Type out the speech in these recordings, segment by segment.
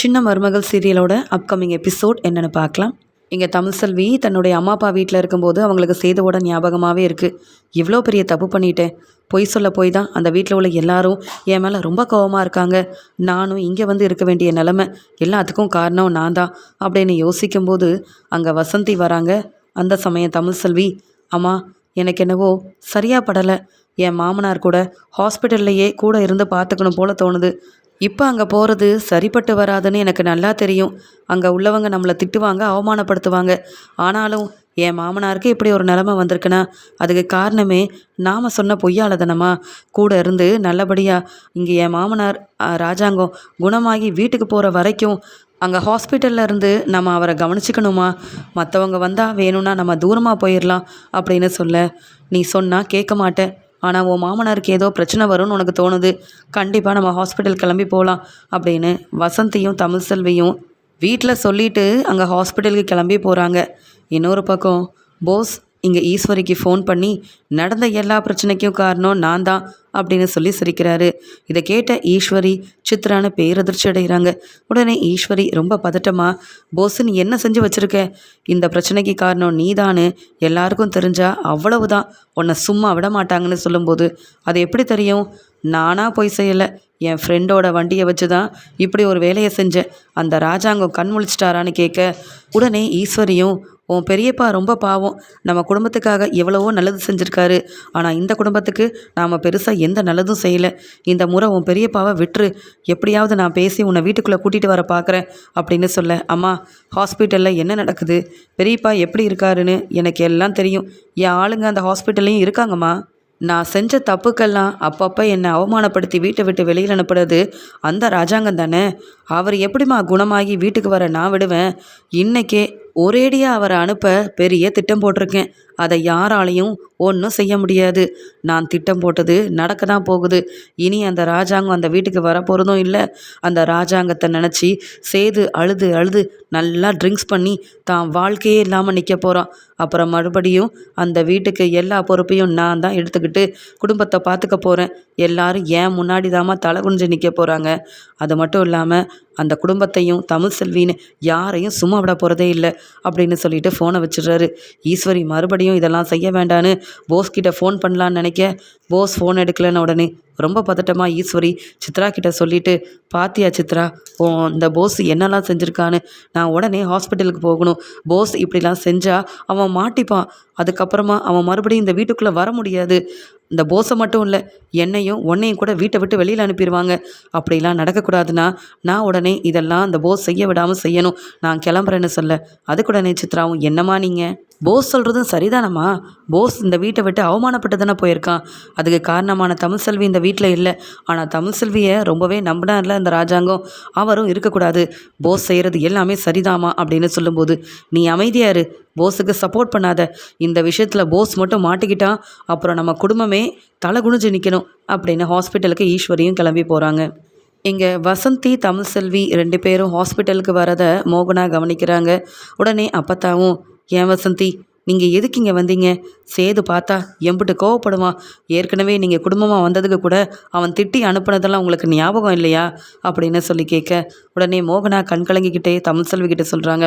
சின்ன மருமகள் சீரியலோட upcoming episode என்னென்னு பார்க்கலாம். இங்கே தமிழ் செல்வி தன்னுடைய அம்மா அப்பா வீட்டில் இருக்கும்போது அவங்களுக்கு செய்தவோட ஞாபகமாகவே இருக்குது இவ்வளோ பெரிய தப்பு பண்ணிட்டேன். பொய் சொல்ல போய் தான். அந்த வீட்டில் உள்ள எல்லாரும் என் மேலே ரொம்ப கோவமாக இருக்காங்க. நானும் இங்கே வந்து இருக்க வேண்டிய நிலமை எல்லாத்துக்கும் காரணம் நான் தான் அப்படின்னு யோசிக்கும்போது அங்கே வசந்தி வராங்க. அந்த சமயம் தமிழ் செல்வி அம்மா எனக்கு என்னவோ சரியாக படலை. என் மாமனார் கூட ஹாஸ்பிட்டல்லையே கூட இருந்து பார்த்துக்கணும் போல தோணுது. இப்போ அங்கே போகிறது சரிப்பட்டு வராதுன்னு எனக்கு நல்லா தெரியும். அங்கே உள்ளவங்க நம்மளை திட்டுவாங்க அவமானப்படுத்துவாங்க. ஆனாலும் என் மாமனாருக்கு இப்படி ஒரு நிலமை வந்திருக்குன்னா அதுக்கு காரணமே நாம் சொன்ன பொய்யாளதனமா? கூட இருந்து நல்லபடியாக இங்கே என் மாமனார் ராஜாங்கம் குணமாகி வீட்டுக்கு போகிற வரைக்கும் அங்கே ஹாஸ்பிட்டலில் இருந்து நம்ம அவரை கவனிச்சிக்கணுமா? மற்றவங்க வந்தால் வேணும்னா நம்ம தூரமாக போயிடலாம் அப்படின்னு சொல்ல. நீ சொன்னால் கேட்க மாட்டேன். ஆனால் உன் மாமனாருக்கு ஏதோ பிரச்சனை வரும்னு உனக்கு தோணுது. கண்டிப்பாக நம்ம ஹாஸ்பிட்டல் கிளம்பி போகலாம் அப்படின்னு வசந்தியும் தமிழ் செல்வியும் வீட்டில் சொல்லிட்டு அங்கே ஹாஸ்பிட்டலுக்கு கிளம்பி போகிறாங்க இன்னொரு பக்கம் போஸ் இங்கே ஈஸ்வரிக்கு ஃபோன் பண்ணி நடந்த எல்லா பிரச்சனைக்கும் காரணம் நான் தான் அப்படின்னு சொல்லி சிரிக்கிறாரு. இதை கேட்ட ஈஸ்வரி சித்ரான பேரதிர்ச்சி அடைகிறாங்க. உடனே ஈஸ்வரி ரொம்ப பதட்டமா போஸ் நீ என்ன செஞ்சு வச்சிருக்க? இந்த பிரச்சனைக்கு காரணம் நீதான்னு எல்லாருக்கும் தெரிஞ்சா அவ்வளவுதான். உன்னை சும்மா விட மாட்டாங்கன்னு சொல்லும்போது அது எப்படி தெரியும்? நானாக போய் செய்யலை. என் ஃப்ரெண்டோட வண்டியை வச்சு தான் இப்படி ஒரு வேலையை செஞ்சேன். அந்த ராஜாங்கம் கண் முழிச்சிட்டாரான்னு கேட்க உடனே ஈஸ்வரியும் உன் பெரியப்பா ரொம்ப பாவம். நம்ம குடும்பத்துக்காக எவ்வளவோ நல்லது செஞ்சுருக்காரு. ஆனால் இந்த குடும்பத்துக்கு நாம் பெருசாக எந்த நல்லதும் செய்யலை. இந்த முறை உன் பெரியப்பாவை விட்டுரு. எப்படியாவது நான் பேசி உன்னை வீட்டுக்குள்ளே கூட்டிகிட்டு வர பார்க்குறேன் அப்படின்னு சொல்ல அம்மா ஹாஸ்பிட்டலில் என்ன நடக்குது? பெரியப்பா எப்படி இருக்காருன்னு எனக்கு எல்லாம் தெரியும். என் ஆளுங்க அந்த ஹாஸ்பிட்டல்லையும் இருக்காங்கம்மா. நான் செஞ்ச தப்புக்கெல்லாம் அப்பப்போ என்னை அவமானப்படுத்தி வீட்டை விட்டு வெளியில் அனுப்புறது அந்த ராஜாங்கம் தானே? அவர் எப்படிம்மா குணமாகி வீட்டுக்கு வர நான் விடுவேன்? இன்றைக்கே ஒரேடியாக அவரை அனுப்ப பெரிய திட்டம் போட்டிருக்கேன். அதை யாராலையும் ஒன்றும் செய்ய முடியாது. நான் திட்டம் போட்டது நடக்க தான் போகுது. இனி அந்த ராஜாங்கம் அந்த வீட்டுக்கு வரப்போகிறதும் இல்லை. அந்த ராஜாங்கத்தை நினச்சி சேது அழுது அழுது நல்லா ட்ரிங்க்ஸ் பண்ணி தான் வாழ்க்கையே இல்லாமல் நிற்க போகிறான் அப்புறம் மறுபடியும் அந்த வீட்டுக்கு எல்லா பொறுப்பையும் நான் தான் எடுத்துக்கிட்டு குடும்பத்தை பார்த்துக்க போகிறேன் எல்லாரும் ஏன் முன்னாடி தாமா தலை குனிஞ்சு நிற்க போகிறாங்க அது மட்டும் இல்லாமல் அந்த குடும்பத்தையும் தமிழ் செல்வின்னு யாரையும் சும்மா விட போகிறதே இல்லை அப்படின்னு சொல்லிட்டு ஃபோனை வச்சிடுறாரு. ஈஸ்வரி மறுபடியும் இதெல்லாம் செய்ய வேண்டான்னு போஸ் கிட்ட ஃபோன் பண்ணலான்னு நினைக்க. போஸ் ஃபோன் எடுக்கலைன்னு உடனே ரொம்ப பதட்டமாக ஈஸ்வரி சித்ரா கிட்ட சொல்லிட்டு பாத்தியா சித்ரா ஓ இந்த போஸ் என்னெல்லாம் செஞ்சுருக்கான்னு? நான் உடனே ஹாஸ்பிட்டலுக்கு போகணும். போஸ் இப்படிலாம் செஞ்சால் அவன் மாட்டிப்பான். அதுக்கப்புறமா அவன் மறுபடியும் இந்த வீட்டுக்குள்ளே வர முடியாது. இந்த போஸை மட்டும் இல்லை என்னையும் உன்னையும் கூட வீட்டை விட்டு வெளியில் அனுப்பிடுவாங்க அப்படிலாம் நடக்கக்கூடாதுன்னா நான் உடனே இதெல்லாம் அந்த போஸ் செய்ய விடாமல் செய்யணும். நான் கிளம்புறேன்னு சொல்ல. அதுக்குடனே சித்ராவும் என்னம்மா நீங்கள் போஸ் சொல்கிறதும் சரிதானம்மா? போஸ் இந்த வீட்டை விட்டு அவமானப்பட்டு தானே போயிருக்கான்? அதுக்கு காரணமான தமிழ் செல்வி இந்த வீட்டில் இல்லை. ஆனால் தமிழ் செல்வியை ரொம்பவே நம்பினார்ல இந்த ராஜாங்கம். அவரும் இருக்கக்கூடாது. போஸ் செய்கிறது எல்லாமே சரிதாமா அப்படின்னு சொல்லும்போது நீ அமைதியாரு போஸுக்கு சப்போர்ட் பண்ணாத. இந்த விஷயத்தில் போஸ் மட்டும் மாட்டிக்கிட்டான் அப்புறம் நம்ம குடும்பமே தலை குனிஞ்சு நிற்கணும் அப்படின்னு ஹாஸ்பிட்டலுக்கு ஈஸ்வரியும் கிளம்பி போகிறாங்க இங்கே வசந்தி தமிழ் செல்வி ரெண்டு பேரும் ஹாஸ்பிட்டலுக்கு வரதை மோகனா கவனிக்கிறாங்க. உடனே அப்பத்தாவும் ஏன் வசந்தி? நீங்கள் எதுக்கு இங்கே வந்தீங்க? சேது பார்த்தா எம்பிட்டு கோவப்படுவான். ஏற்கனவே நீங்கள் குடும்பமாக வந்ததுக்கு கூட அவன் திட்டி அனுப்புனதெல்லாம் உங்களுக்கு ஞாபகம் இல்லையா? அப்படின்னு சொல்லி கேட்க உடனே மோகனா கண் கலங்கிக்கிட்டே தமிழ் செல்விக்கிட்ட சொல்கிறாங்க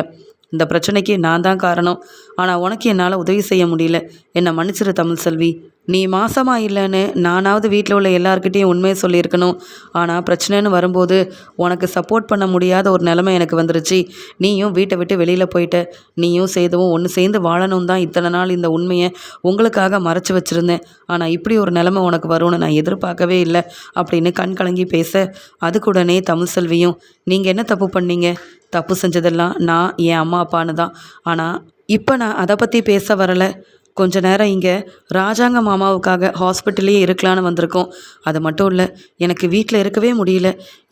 இந்த பிரச்சனைக்கு நான் தான் காரணம். ஆனால் உனக்கு என்னால் உதவி செய்ய முடியல. என்னை மன்னிச்சிரு தமிழ் செல்வி. நீ மாசமா இல்லைன்னு நானாவது வீட்டில் உள்ள எல்லார்கிட்டேயும் உண்மையை சொல்லியிருக்கணும். ஆனால் பிரச்சனைன்னு வரும்போது உனக்கு சப்போர்ட் பண்ண முடியாத ஒரு நிலமை எனக்கு வந்துருச்சு. நீயும் வீட்டை விட்டு வெளியில் போயிட்ட நீயும் சேதுவும் ஒன்று சேர்ந்து வாழணும் தான் இத்தனை நாள் இந்த உண்மையை உங்களுக்காக மறைச்சு வச்சுருந்தேன். ஆனால் இப்படி ஒரு நிலமை உனக்கு வரும்னு நான் எதிர்பார்க்கவே இல்லை அப்படின்னு கண் கலங்கி பேச அதுக்குடனே தமிழ் செல்வியும் நீங்கள் என்ன தப்பு பண்ணீங்க? தப்பு செஞ்சதெல்லாம் நான் என் அம்மா அப்பான்னு தான். ஆனால் இப்போ நான் அதை பற்றி பேச வரலை. கொஞ்ச நேரம் இங்கே ராஜாங்க மாமாவுக்காக ஹாஸ்பிட்டல்லையே இருக்கலான்னு வந்திருக்கோம். அது மட்டும் இல்லை எனக்கு வீட்டில் இருக்கவே முடியல.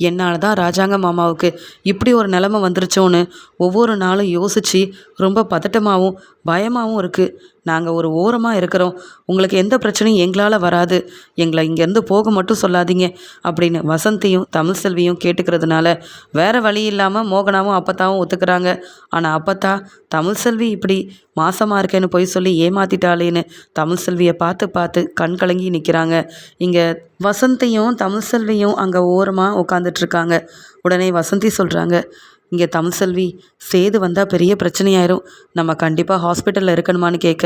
என்னால் தான் ராஜாங்க மாமாவுக்கு இப்படி ஒரு நிலமை வந்துருச்சோன்னு ஒவ்வொரு நாளும் யோசித்து ரொம்ப பதட்டமாகவும் பயமாகவும் இருக்குது நாங்கள் ஒரு ஓரமாக இருக்கிறோம். உங்களுக்கு எந்த பிரச்சனையும் எங்களால் வராது. எங்களை இங்கேருந்து போக மட்டும் சொல்லாதீங்க அப்படின்னு வசந்தியும் தமிழ் செல்வியும் கேட்டுக்கிறதுனால வேறு வழி இல்லாமல் மோகனாவும் அப்பத்தாவும் ஒத்துக்கிறாங்க. ஆனால் அப்பத்தா தமிழ் செல்வி இப்படி மாசமாக இருக்கேன்னு போய் சொல்லி ஏமாத்திட்டாளேன்னு தமிழ் செல்வியை பார்த்து பார்த்து கண் கலங்கி நிற்கிறாங்க இங்கே வசந்தியும் தமிழ் செல்வியும் அங்கே ஓரமாக உட்காந்துட்ருக்காங்க உடனே வசந்தி சொல்கிறாங்க இங்கே தமிழ்செல்வி சேது வந்தால் பெரிய பிரச்சனையாயிரும். நம்ம கண்டிப்பாக ஹாஸ்பிட்டலில் இருக்கணுமான்னு கேட்க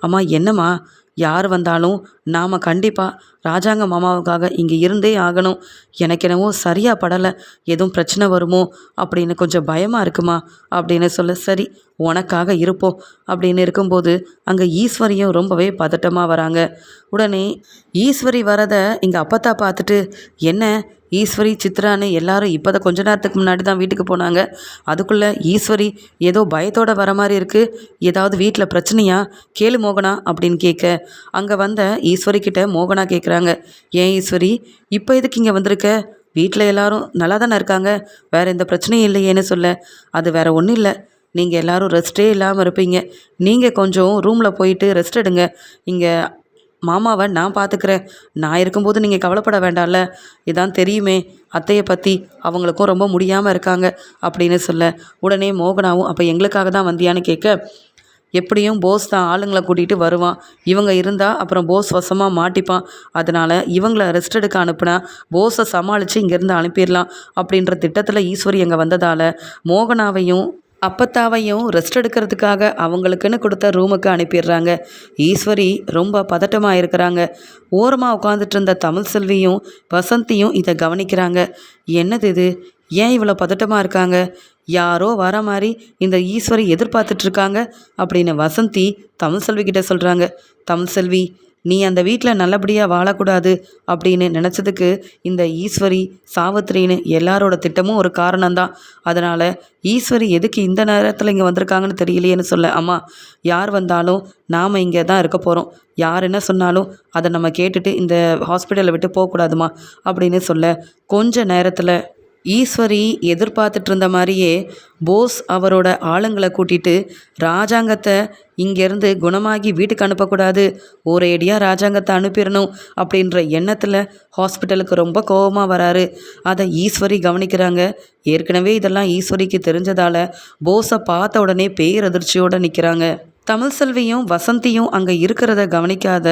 அம்மா என்னம்மா? யார் வந்தாலும் நாம் கண்டிப்பாக ராஜாங்க மாமாவுக்காக இங்கே இருந்தே ஆகணும். எனக்கு என்னவோ சரியாக படலை. எதுவும் பிரச்சனை வருமோ? அப்படின்னு கொஞ்சம் பயமாக இருக்குமா? அப்படின்னு சொல்ல சரி உனக்காக இருப்போம் அப்படின்னு இருக்கும்போது அங்கே ஈஸ்வரியும் ரொம்பவே பதட்டமாக வராங்க. உடனே ஈஸ்வரி வரதை எங்கள் அப்பத்தா பார்த்துட்டு என்ன? ஈஸ்வரி சித்ரான்னு எல்லாரும் இப்போ தான் கொஞ்ச நேரத்துக்கு முன்னாடி தான் வீட்டுக்கு போனாங்க. அதுக்குள்ளே ஈஸ்வரி ஏதோ பயத்தோட வர மாதிரி இருக்குது ஏதாவது வீட்டில் பிரச்சனையா? கேளு மோகனா அப்படின்னு கேட்க. அங்கே வந்த ஈஸ்வரி கிட்ட மோகனா கேட்குறாங்க ஏன் ஈஸ்வரி இப்போ எதுக்கு இங்கே வந்திருக்க? வீட்டில் எல்லாரும் நல்லா தானே இருக்காங்க. வேறு எந்த பிரச்சனையும் இல்லையேன்னு சொல்ல. அது வேற ஒன்றும் இல்லை. நீங்கள் எல்லோரும் ரெஸ்ட்டே இல்லாமல் இருப்பீங்க. நீங்கள் கொஞ்சம் ரூமில் போயிட்டு ரெஸ்ட் எடுங்க. இங்கே மாமாவை நான் பார்த்துக்கிறேன். நான் இருக்கும்போது நீங்கள் கவலைப்பட வேண்டாம்ல. இதான் தெரியுமே. அத்தையை பற்றி அவங்களுக்கும் ரொம்ப முடியாமல் இருக்காங்க அப்படின்னு சொல்ல. உடனே மோகனாவும் அப்போ எங்களுக்காக தான் வந்தியான்னு கேட்க எப்படியும் போஸ் தான் ஆளுங்களை கூட்டிகிட்டு வருவான். இவங்க இருந்தால் அப்புறம் போஸ் வசமாக மாட்டிப்பான். அதனால் இவங்களை ரெஸ்ட் எடுக்க அனுப்புனா போஸை சமாளித்து இங்கேருந்து அனுப்பிடலாம். அப்படின்ற திட்டத்தில் ஈஸ்வரி அங்கே வந்ததால் மோகனாவையும் அப்பத்தாவையும் ரெஸ்ட் எடுக்கிறதுக்காக அவங்களுக்குன்னு கொடுத்த ரூமுக்கு அனுப்பிடுறாங்க. ஈஸ்வரி ரொம்ப பதட்டமாக இருக்கிறாங்க. ஓரமாக உட்காந்துட்டு இருந்த தமிழ் செல்வியும் வசந்தியும் இதை கவனிக்கிறாங்க. என்னது இது? ஏன் இவ்வளோ பதட்டமாக இருக்காங்க? யாரோ வர மாதிரி இந்த ஈஸ்வரி எதிர்பார்த்துட்ருக்காங்க அப்படின்னு வசந்தி தமிழ் செல்வி கிட்டே சொல்கிறாங்க தமிழ் செல்வி நீ அந்த வீட்டில் நல்லபடியாக வாழக்கூடாது அப்படின்னு நினச்சதுக்கு இந்த ஈஸ்வரி சாவித்திரின்னு எல்லாரோட திட்டமும் ஒரு காரணம்தான். அதனால் ஈஸ்வரி எதுக்கு இந்த நேரத்தில் இங்கே வந்திருக்காங்கன்னு தெரியலையேன்னு சொல்ல அம்மா யார் வந்தாலும் நாம் இங்கே தான் இருக்க போகிறோம் யார் என்ன சொன்னாலும் அதை நம்ம கேட்டுட்டு இந்த ஹாஸ்பிட்டலை விட்டு போகக்கூடாதுமா அப்படின்னு சொல்ல கொஞ்ச நேரத்தில் ஈஸ்வரி எதிர்பார்த்துட்டு இருந்த மாதிரியே போஸ் அவரோட ஆளுங்களை கூட்டிட்டு ராஜாங்கத்தை இங்கேருந்து குணமாகி வீட்டுக்கு அனுப்பக்கூடாது. ஒரேடியாக ராஜாங்கத்தை அனுப்பிடணும் அப்படின்ற எண்ணத்தில் ஹாஸ்பிட்டலுக்கு ரொம்ப கோபமாக வராரு. அதை ஈஸ்வரி கவனிக்கிறாங்க. ஏற்கனவே இதெல்லாம் ஈஸ்வரிக்கு தெரிஞ்சதால் போஸை பார்த்த உடனே பேரதிர்ச்சியோடு நிற்கிறாங்க தமிழ் செல்வியும் வசந்தியும் அங்கே இருக்கிறத கவனிக்காத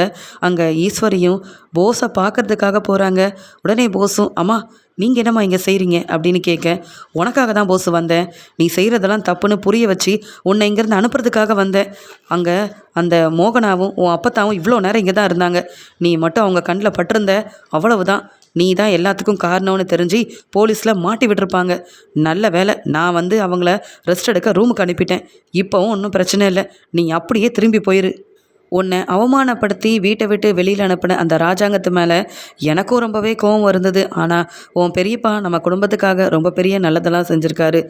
அங்கே ஈஸ்வரியும் போஸை பார்க்கறதுக்காக போகிறாங்க உடனே போஸும் அம்மா நீங்கள் என்னம்மா இங்கே செய்கிறீங்க அப்படின்னு கேட்க உனக்காக தான் போஸ் வந்தேன். நீ செய்கிறதெல்லாம் தப்புன்னு புரிய வச்சு உன்னை இங்கேருந்து அனுப்புறதுக்காக வந்தேன். அங்கே அந்த மோகனாவும் உன் அப்பத்தாவும் இவ்வளோ நேரம் இங்கே தான் இருந்தாங்க. நீ மட்டும் அவங்க கண்ணில் பட்டிருந்த அவ்வளவு தான் நீ தான் எல்லாத்துக்கும் காரணம்னு தெரிஞ்சு போலீஸில் மாட்டி விட்டுருப்பாங்க. நல்ல வேலை நான் வந்து அவங்கள ரெஸ்ட் எடுக்க ரூமுக்கு அனுப்பிட்டேன். இப்போவும் ஒன்றும் பிரச்சனை இல்லை. நீ அப்படியே திரும்பி போயிரு. உன்னை அவமானப்படுத்தி வீட்டை விட்டு வெளியில் அனுப்பின அந்த ராஜாங்கத்து மேலே எனக்கும் ரொம்பவே கோவம் இருந்தது. ஆனால் உன் பெரியப்பா நம்ம குடும்பத்துக்காக ரொம்ப பெரிய நல்லதெல்லாம் செஞ்சுருக்காரு.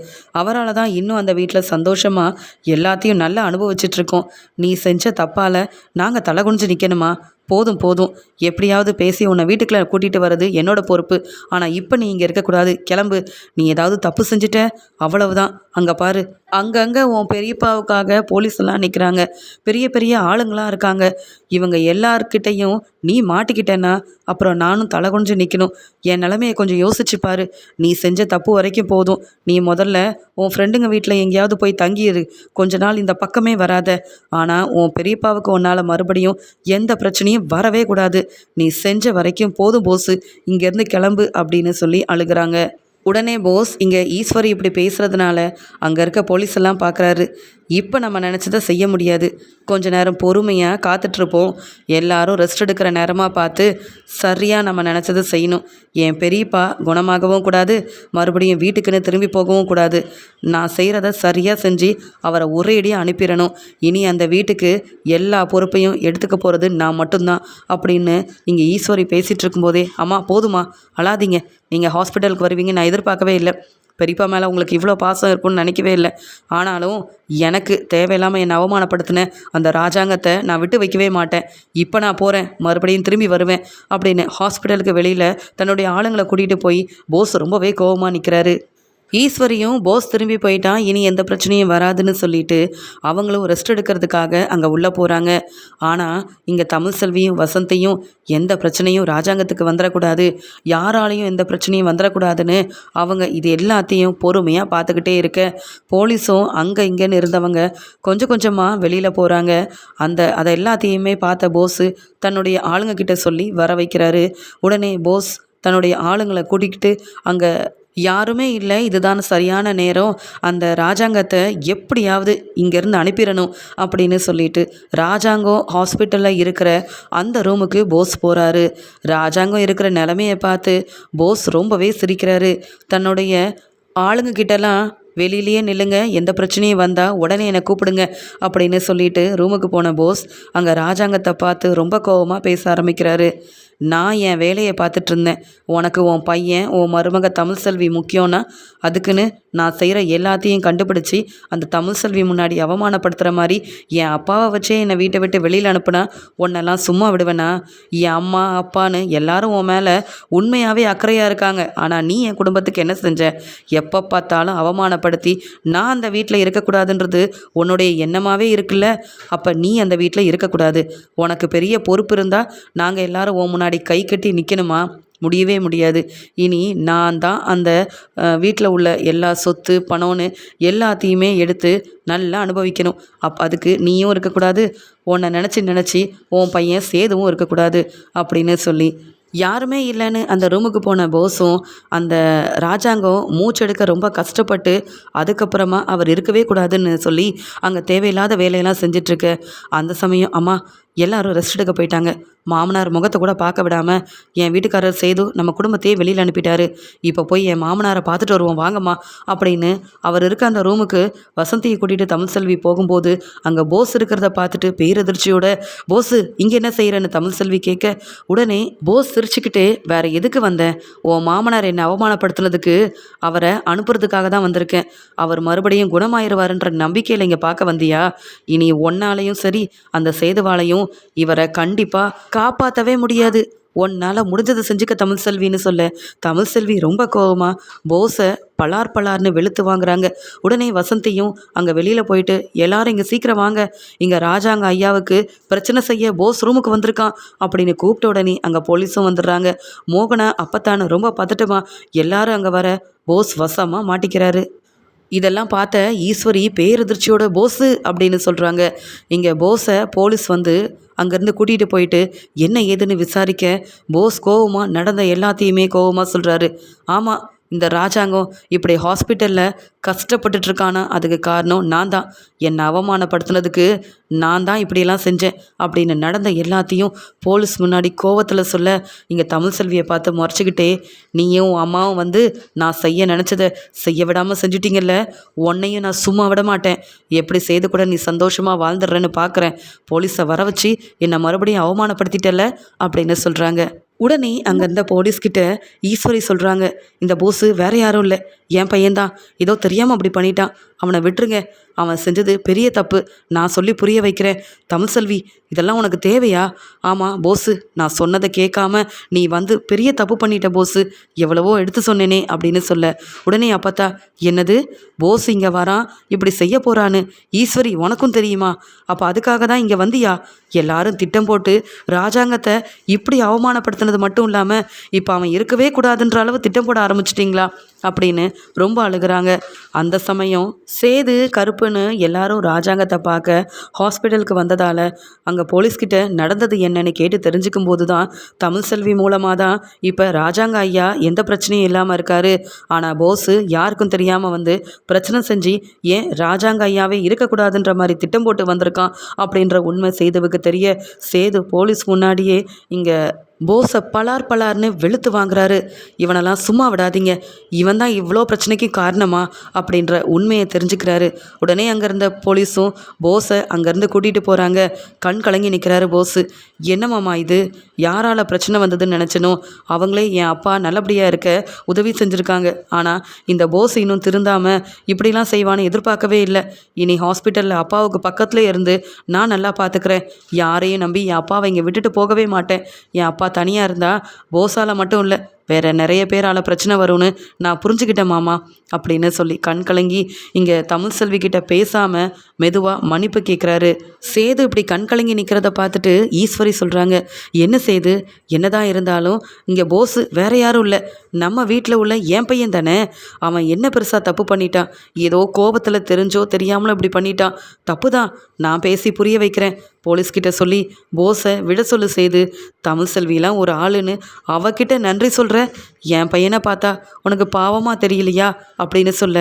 அவரால் தான் இன்னும் அந்த வீட்டில் சந்தோஷமாக எல்லாத்தையும் நல்லா அனுபவிச்சிட்ருக்கோம் நீ செஞ்ச தப்பால் நாங்கள் தலை குனிஞ்சு நிற்கணுமா போதும் போதும். எப்படியாவது பேசி உன்னை வீட்டுக்குள்ளே கூட்டிகிட்டு வர்றது என்னோட பொறுப்பு. ஆனால் இப்போ நீ இங்கே இருக்கக்கூடாது. கிளம்பு. நீ ஏதாவது தப்பு செஞ்சுட்ட? அவ்வளவுதான். அங்கே பாரு. அங்கங்கே உன் பெரியப்பாவுக்காக போலீஸ் எல்லாம் நிற்கிறாங்க பெரிய பெரிய ஆளுங்களாம் இருக்காங்க. இவங்க எல்லார்கிட்டையும் நீ மாட்டிக்கிட்டேன்னா அப்புறம் நானும் தலை குனிஞ்சு நிற்கணும் என் நிலமையை கொஞ்சம் யோசிச்சு பாரு. நீ செஞ்ச தப்பு வரைக்கும் போதும். நீ முதல்ல உன் ஃப்ரெண்டுங்க வீட்டில் எங்கேயாவது போய் தங்கியிரு. கொஞ்ச நாள் இந்த பக்கமே வராத. ஆனால் உன் பெரியப்பாவுக்கு உன்னால் மறுபடியும் எந்த பிரச்சனையும் வரவே கூடாது. நீ செஞ்ச வரைக்கும் போதும் போசு இங்கேருந்து கிளம்பு அப்படின்னு சொல்லி அழுகிறாங்க. உடனே போஸ் இங்கே ஈஸ்வரி இப்படி பேசுகிறதுனால அங்கே இருக்க போலீஸ் எல்லாம் பார்க்குறாரு இப்போ நம்ம நினச்சதை செய்ய முடியாது. கொஞ்ச நேரம் பொறுமையாக காத்துட்ருப்போம். எல்லாரும் ரெஸ்ட் எடுக்கிற நேரமாக பார்த்து சரியாக நம்ம நினச்சதை செய்யணும். என் பெரியப்பா குணமாகவும் கூடாது. மறுபடியும் வீட்டுக்குன்னு திரும்பி போகவும் கூடாது. நான் செய்கிறத சரியாக செஞ்சு அவரை ஒரேடியாக அனுப்பிடணும். இனி அந்த வீட்டுக்கு எல்லா பொறுப்பையும் எடுத்துக்க போகிறது நான் மட்டும்தான் அப்படின்னு இங்கே ஈஸ்வரி பேசிகிட்டு இருக்கும்போதே அம்மா போதுமா அழாதீங்க. நீங்கள் ஹாஸ்பிட்டலுக்கு வருவீங்க நான் எதிர்பார்க்கவே இல்லை. பெரியப்பா மேலே உங்களுக்கு இவ்வளோ பாசம் இருக்கும்னு நினைக்கவே இல்லை. ஆனாலும் எனக்கு தேவையில்லாமல் என்னை அவமானப்படுத்தின அந்த ராஜாங்கத்தை நான் விட்டு வைக்கவே மாட்டேன். இப்போ நான் போகிறேன் மறுபடியும் திரும்பி வருவேன் அப்படின்னு ஹாஸ்பிட்டலுக்கு வெளியில் தன்னுடைய ஆளுங்களை கூட்டிகிட்டு போய் போஸ் ரொம்பவே கோபமாக நிற்கிறாரு ஈஸ்வரியும் போஸ் திரும்பி போயிட்டான். இனி எந்த பிரச்சனையும் வராதுன்னு சொல்லிட்டு அவங்களும் ரெஸ்ட் எடுக்கிறதுக்காக அங்கே உள்ளே போகிறாங்க ஆனால் இங்கே தமிழ் செல்வியும் வசந்தையும் எந்த பிரச்சனையும் ராஜாங்கத்துக்கு வந்துடக்கூடாது. யாராலையும் எந்த பிரச்சனையும் வந்துடக்கூடாதுன்னு அவங்க இது எல்லாத்தையும் பொறுமையாக பார்த்துக்கிட்டே இருக்க. போலீஸும் அங்கே இங்கேன்னு இருந்தவங்க கொஞ்சம் கொஞ்சமாக வெளியில் போகிறாங்க அந்த அதை எல்லாத்தையுமே பார்த்த போஸு தன்னுடைய ஆளுங்க கிட்ட சொல்லி வர வைக்கிறாரு. உடனே போஸ் தன்னுடைய ஆளுங்களை கூட்டிக்கிட்டு அங்கே யாருமே இல்லை. இதுதான் சரியான நேரம். அந்த ராஜாங்கத்தை எப்படியாவது இங்கேருந்து அனுப்பிடணும் அப்படின்னு சொல்லிட்டு ராஜாங்கம் ஹாஸ்பிட்டலில் இருக்கிற அந்த ரூமுக்கு போஸ் போகிறாரு ராஜாங்கம் இருக்கிற நிலமையை பார்த்து போஸ் ரொம்பவே சிரிக்கிறாரு. தன்னுடைய ஆளுங்க கிட்டலாம் வெளியிலேயே நில்லுங்க. எந்த பிரச்சனையும் வந்தால் உடனே என்னை கூப்பிடுங்க அப்படின்னு சொல்லிட்டு ரூமுக்கு போன போஸ் அங்கே ராஜாங்கத்தை பார்த்து ரொம்ப கோபமாக பேச ஆரம்பிக்கிறாரு. நான் என் வேலையை பார்த்துட்டு இருந்தேன் உனக்கு உன் பையன் உன் மருமக தமிழ் செல்வி முக்கியம்னா அதுக்குன்னு நான் செய்கிற எல்லாத்தையும் கண்டுபிடிச்சி அந்த தமிழ் செல்வி முன்னாடி அவமானப்படுத்துகிற மாதிரி என் அப்பாவை வச்சே என்னை வீட்டை விட்டு வெளியில் அனுப்புனா உன்னெல்லாம் சும்மா விடுவேனா? என் அம்மா அப்பான்னு எல்லாரும் உன் மேலே உண்மையாகவே அக்கறையாக இருக்காங்க. ஆனால் நீ என் குடும்பத்துக்கு என்ன செஞ்ச? எப்போ பார்த்தாலும் அவமானப்படுத்தி நான் அந்த வீட்டில் இருக்கக்கூடாதுன்றது உன்னுடைய எண்ணமாகவே இருக்குல்ல? அப்போ நீ அந்த வீட்டில் இருக்கக்கூடாது. உனக்கு பெரிய பொறுப்பு இருந்தால் நாங்கள் எல்லாரும் உன் முன்னாடி கை கட்டி நிற்கணுமா முடியவே முடியாது. இனி நான் தான் அந்த வீட்டில் உள்ள எல்லா சொத்து பணம்னு எல்லாத்தையுமே எடுத்து நல்லா அனுபவிக்கணும். அப் அதுக்கு நீயும் இருக்கக்கூடாது. உன்னை நினச்சி நினச்சி உன் பையன் சேதுவும் இருக்கக்கூடாது அப்படின்னு சொல்லி. யாருமே இல்லைன்னு அந்த ரூமுக்கு போன போஸும் அந்த ராஜாங்கம் மூச்செடுக்க ரொம்ப கஷ்டப்பட்டு அதுக்கப்புறமா அவர் இருக்கவே கூடாதுன்னு சொல்லி அங்கே தேவையில்லாத வேலையெல்லாம் செஞ்சிட்ருக்க. அந்த சமயம் அம்மா எல்லாரும் ரெஸ்ட் எடுக்க போயிட்டாங்க. மாமனார் முகத்தை கூட பார்க்க விடாமல் என் வீட்டுக்காரர் செய்து நம்ம குடும்பத்தையே வெளியில் அனுப்பிட்டாரு. இப்போ போய் என் மாமனாரை பார்த்துட்டு வருவோம் வாங்கம்மா அப்படின்னு அவர் இருக்க அந்த ரூமுக்கு வசந்தியை கூட்டிகிட்டு தமிழ் செல்வி போகும்போது அங்கே போஸ் இருக்கிறத பார்த்துட்டு பேரதிர்ச்சியோட போஸு இங்கே என்ன செய்கிறேன்னு தமிழ் செல்வி கேட்க உடனே போஸ் சிரிச்சுக்கிட்டே வேற எதுக்கு வந்தேன் உன் மாமனார் என்னை அவமானப்படுத்துனதுக்கு அவரை அனுப்புறதுக்காக தான் வந்திருக்கேன். அவர் மறுபடியும் குணமாயிருவாருன்ற நம்பிக்கையில் இங்கே பார்க்க வந்தியா? இனி ஒன்னாலையும் சரி அந்த சேதுவாலையும் இவரை கண்டிப்பாக காப்பாற்றவே முடியாது. உன்னால் முடிஞ்சதை செஞ்சுக்க தமிழ் செல்வின்னு சொல்ல. தமிழ் செல்வி ரொம்ப கோபமாக போஸை பலார் பலார்னு வெளுத்து வாங்குறாங்க. உடனே வசந்தியும் அங்கே வெளியில் போயிட்டு எல்லாரும் இங்கே சீக்கிரம் வாங்க. இங்கே ராஜாங்க ஐயாவுக்கு பிரச்சனை செய்ய போஸ் ரூமுக்கு வந்திருக்கான். அப்படின்னு கூப்பிட்ட உடனே அங்கே போலீஸும் வந்துடுறாங்க. மோகனை அப்பத்தானு ரொம்ப பதட்டமா எல்லாரும் அங்கே வர போஸ் வசமாக மாட்டிக்கிறாரு. இதெல்லாம் பார்த்த ஈஸ்வரி பேரதிர்ச்சியோட போஸு அப்படின்னு சொல்கிறாங்க இங்கே போஸை போலீஸ் வந்து அங்கேருந்து கூட்டிகிட்டு போயிட்டு என்ன ஏதுன்னு விசாரிக்க போஸ் கோவமாக நடந்த எல்லாத்தையுமே கோவமாக சொல்கிறாரு ஆமாம் இந்த ராஜாங்கம் இப்படி ஹாஸ்பிட்டலில் கஷ்டப்பட்டுட்ருக்கானா? அதுக்கு காரணம் நான் தான் என்னை அவமானப்படுத்தினதுக்கு நான் தான் இப்படியெல்லாம் செஞ்சேன் அப்படின்னு நடந்த எல்லாத்தையும் போலீஸ் முன்னாடி கோவத்தில் சொல்ல இங்கே தமிழ் செல்வியை பார்த்து முறைச்சிக்கிட்டே நீயும் அம்மாவும் வந்து நான் செய்ய நினச்சதை செய்ய விடாமல் செஞ்சிட்டிங்கல்ல? உன்னையும் நான் சும்மா விட மாட்டேன். எப்படி செய்து கூட நீ சந்தோஷமாக வாழ்ந்துடுறேன்னு பார்க்குறேன் போலீஸை வர வச்சு என்னை மறுபடியும் அவமானப்படுத்திட்டல அப்படின்னு சொல்கிறாங்க உடனே அங்கேருந்த போலீஸ்கிட்ட ஈஸ்வரி சொல்கிறாங்க இந்த போஸு வேற யாரும் இல்லை என் பையன்தான் ஏதோ தெரியாமல் அப்படி பண்ணிட்டான் அவனை விட்டுருங்க. அவன் செஞ்சது பெரிய தப்பு. நான் சொல்லி புரிய வைக்கிறேன். தமிழ் செல்வி இதெல்லாம் உனக்கு தேவையா? ஆமாம் போஸு நான் சொன்னதை கேட்காம நீ வந்து பெரிய தப்பு பண்ணிட்ட போஸு எவ்வளவோ எடுத்து சொன்னேனே அப்படின்னு சொல்ல. உடனே அப்பத்தா என்னது? போஸ் இங்கே வரான் இப்படி செய்ய போகிறான்னு ஈஸ்வரி உனக்கும் தெரியுமா? அப்போ அதுக்காக தான் இங்கே வந்தியா? எல்லாரும் திட்டம் போட்டு ராஜாங்கத்தை இப்படி அவமானப்படுத்தினது மட்டும் இல்லாமல் இப்போ அவன் இருக்கவே கூடாதுன்ற அளவு திட்டம் போட ஆரம்பிச்சிட்டிங்களா? அப்படின்னு ரொம்ப அழுகிறாங்க. அந்த சமயம் சேது கருப்புன்னு எல்லாரும் ராஜாங்கத்தை பார்க்க ஹாஸ்பிட்டலுக்கு வந்ததால் அங்கே போலீஸ்கிட்ட நடந்தது என்னன்னு கேட்டு தெரிஞ்சுக்கும் போது தான் தமிழ் செல்வி மூலமாக தான் இப்போ ராஜாங்க ஐயா எந்த பிரச்சனையும் இல்லாமல் இருக்காரு. ஆனால் போஸு யாருக்கும் தெரியாமல் வந்து பிரச்சனை செஞ்சு ஏன் ராஜாங்க ஐயாவே இருக்கக்கூடாதுன்ற மாதிரி திட்டம் போட்டு வந்திருக்கான் அப்படின்ற உண்மை சேதுவுக்கு தெரிய சேது போலீஸ் முன்னாடியே இங்கே போஸை பலார் பலார்னு வெளுத்து வாங்குறாரு. இவனெல்லாம் சும்மா விடாதீங்க. இவன் தான் இவ்வளோ பிரச்சனைக்கு காரணமா அப்படின்ற உண்மையை தெரிஞ்சுக்கிறாரு. உடனே அங்கே இருந்த போலீஸும் போஸை அங்கேருந்து கூட்டிகிட்டு போகிறாங்க கண் கலங்கி நிற்கிறாரு போஸு. என்னமாம்மா இது? யாரால் பிரச்சனை வந்ததுன்னு நினச்சனோ? அவங்களே என் அப்பா நல்லபடியாக இருக்க உதவி செஞ்சுருக்காங்க. ஆனால் இந்த போஸ் இன்னும் திருந்தாமல் இப்படிலாம் செய்வான்னு எதிர்பார்க்கவே இல்லை. இனி ஹாஸ்பிட்டலில் அப்பாவுக்கு பக்கத்தில் இருந்து நான் நல்லா பார்த்துக்கிறேன் யாரையும் நம்பி என் அப்பாவை இங்கே விட்டுட்டு போகவே மாட்டேன். என் அப்பா தனியாக இருந்தால் போஸால் மட்டும் இல்லை வேற நிறைய பேரால் பிரச்சனை வரும்னு நான் புரிஞ்சுக்கிட்டேன் மாமா அப்படின்னு சொல்லி கண் கலங்கி இங்கே தமிழ் செல்வி கிட்ட பேசாமல் மெதுவாக மன்னிப்பு கேட்குறாரு சேது இப்படி கண் கலங்கி நிற்கிறத பார்த்துட்டு ஈஸ்வரி சொல்கிறாங்க என்ன சேது? என்னதான் இருந்தாலும் இங்கே போஸு வேற யாரும் இல்லை. நம்ம வீட்டில் உள்ள என் பையன் தானே? அவன் என்ன பெருசாக தப்பு பண்ணிட்டான்? ஏதோ கோபத்தில் தெரிஞ்சோ தெரியாமலோ இப்படி பண்ணிட்டான். தப்பு தான் நான் பேசி புரிய வைக்கிறேன். போலீஸ்கிட்ட சொல்லி போஸை விட சொல்லு செய்து தமிழ் செல்விலாம் ஒரு ஆளுன்னு அவகிட்ட நன்றி சொல்கிற என் பையனை பார்த்தா உனக்கு பாவமாக தெரியலையா அப்படின்னு சொல்ல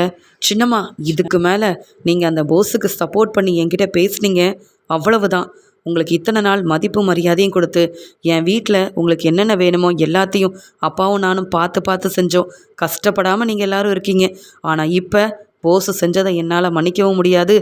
சின்னம்மா இதுக்கு மேலே நீங்கள் அந்த போஸுக்கு சப்போர்ட் பண்ணி என்கிட்ட பேசுனீங்க. அவ்வளவுதான். உங்களுக்கு இத்தனை நாள் மதிப்பு மரியாதையும் கொடுத்து என் வீட்டில் உங்களுக்கு என்னென்ன வேணுமோ எல்லாத்தையும் அப்பாவும் நானும் பார்த்து பார்த்து செஞ்சோம். கஷ்டப்படாமல் நீங்கள் எல்லாரும் இருக்கீங்க. ஆனால் இப்போ போஸ் செஞ்சதை என்னால் மன்னிக்கவும் முடியாது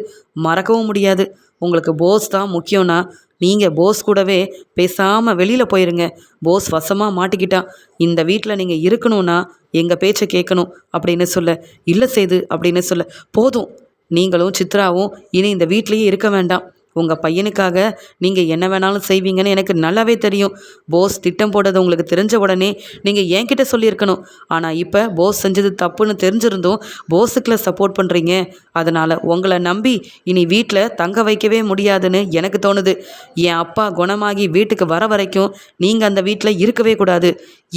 மறக்கவும் முடியாது. உங்களுக்கு போஸ் தான் முக்கியம்னா நீங்கள் போஸ் கூடவே பேசாமல் வெளியில் போயிருங்க. போஸ் வசமாக மாட்டிக்கிட்டான் இந்த வீட்டில் நீங்கள் இருக்கணும்னா எங்கள் பேச்சை கேட்கணும் அப்படின்னு சொல்ல இல்லை செய்து அப்படின்னு சொல்ல போதும். நீங்களும் சித்ராவும் இனி இந்த வீட்லேயே இருக்க வேண்டாம். உங்கள் பையனுக்காக நீங்கள் என்ன வேணாலும் செய்வீங்கன்னு எனக்கு நல்லாவே தெரியும். போஸ் திட்டம் போட்டது உங்களுக்கு தெரிஞ்ச உடனே நீங்கள் என்கிட்ட சொல்லியிருக்கணும். ஆனால் இப்போ போஸ் செஞ்சது தப்புன்னு தெரிஞ்சிருந்தும் போஸுக்குள்ள சப்போர்ட் பண்ணுறீங்க அதனால் உங்களை நம்பி இனி வீட்டில் தங்க வைக்கவே முடியாதுன்னு எனக்கு தோணுது. என் அப்பா குணமாகி வீட்டுக்கு வர வரைக்கும் நீங்கள் அந்த வீட்டில் இருக்கவே கூடாது.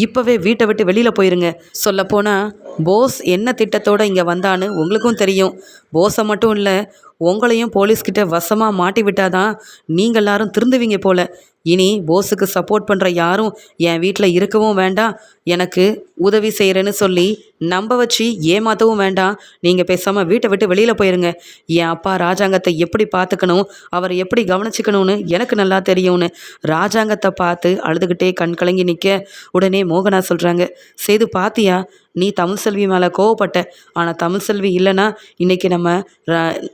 இப்போவே வீட்டை விட்டு வெளியில் போயிருங்க. சொல்லப்போனால் போஸ் என்ன திட்டத்தோடு இங்கே வந்தான்னு உங்களுக்கும் தெரியும். போஸை மட்டும் இல்லை உங்களையும் போலீஸ்கிட்ட வசமாக மாட்டி விட்டாதான் நீங்கள் எல்லாரும் திருந்துவீங்க போல. இனி போஸுக்கு சப்போர்ட் பண்ணுற யாரும் என் வீட்டில் இருக்கவும் வேண்டாம். எனக்கு உதவி செய்கிறேன்னு சொல்லி நம்ப வச்சு ஏமாற்றவும் வேண்டாம். நீங்கள் பேசாமல் வீட்டை விட்டு வெளியில் போயிருங்க. என் அப்பா ராஜாங்கத்தை எப்படி பார்த்துக்கணும்? அவரை எப்படி கவனிச்சுக்கணும்னு எனக்கு நல்லா தெரியும்னு. ராஜாங்கத்தை பார்த்து அழுதுகிட்டே கண் கலங்கி நிற்க உடனே மோகனா சொல்கிறாங்க செய்து பாத்தியா? நீ தமிழ் செல்வி மேலே கோவப்பட்ட. ஆனால் தமிழ் செல்வி இல்லைன்னா இன்றைக்கி நம்ம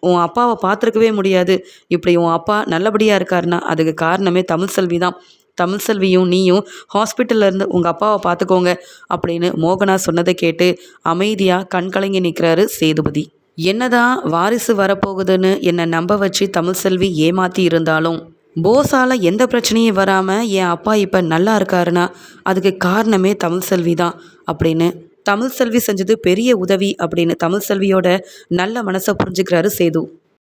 உன் அப்பாவை பார்த்துருக்கவே முடியாது. இப்படி உன் அப்பா நல்லபடியாக இருக்காருன்னா அதுக்கு காரணமே தமிழ் செல்வி தான். தமிழ் செல்வியும் நீயும் ஹாஸ்பிட்டல்ல இருந்து உங்கள் அப்பாவை பார்த்துக்கோங்க அப்படின்னு மோகனா சொன்னதை கேட்டு அமைதியாக கண் கலங்கி நிற்கிறாரு சேதுபதி. என்னதான் வாரிசு வரப்போகுதுன்னு என்னை நம்ப வச்சு தமிழ் செல்வி ஏமாற்றி இருந்தாலும் போஸால் எந்த பிரச்சனையும் வராமல் என் அப்பா இப்போ நல்லா இருக்காருன்னா அதுக்கு காரணமே தமிழ் செல்வி தான் அப்படின்னு தமிழ் செல்வி செஞ்சது பெரிய உதவி அப்படின்னு தமிழ் செல்வியோட நல்ல மனசை புரிஞ்சுக்கிறாரு சேது.